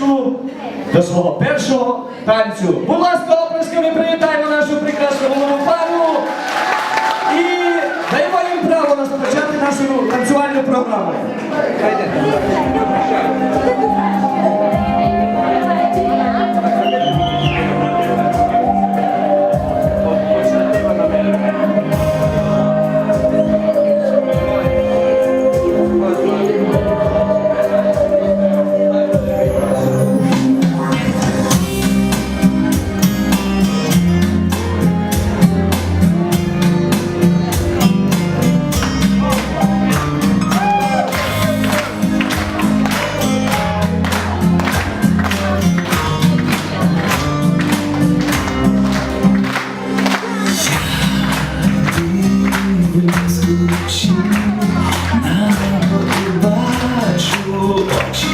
переходу до свого першого танцю. Будь ласка, оплесками привітаємо нашу прекрасну голову пару і даємо їм право розпочати нашу танцювальну програму. do.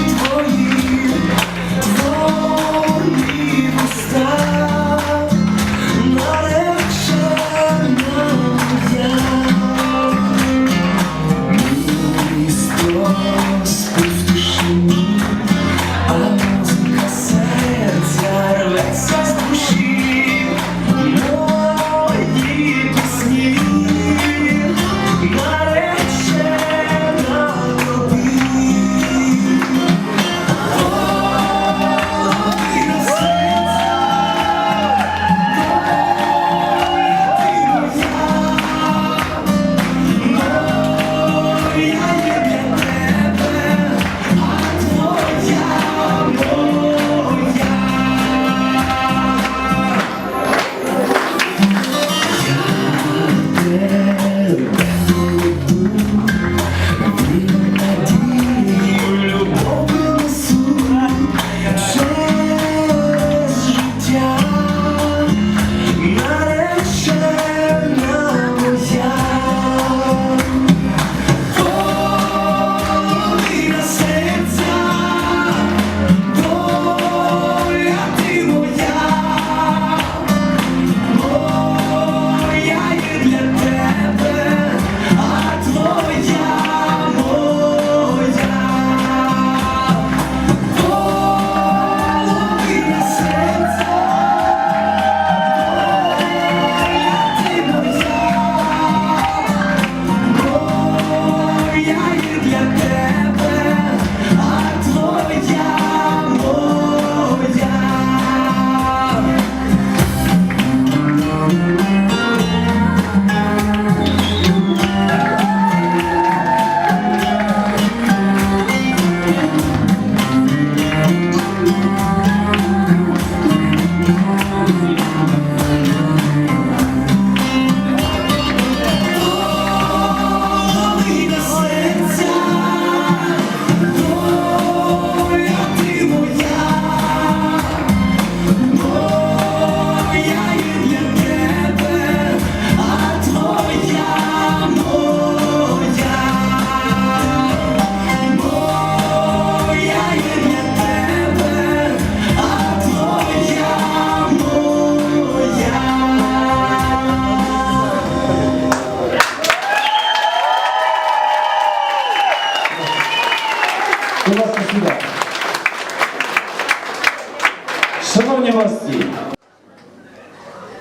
Шановні гості,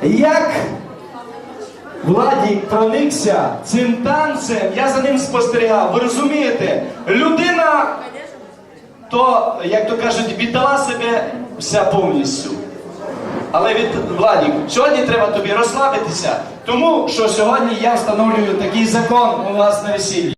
як Владік проникся цим танцем, я за ним спостерігав. Ви розумієте, людина, то, як то кажуть, віддала себе вся повністю. Але від Владік, сьогодні треба тобі розслабитися, тому що сьогодні я встановлюю такий закон у нас на весіллі.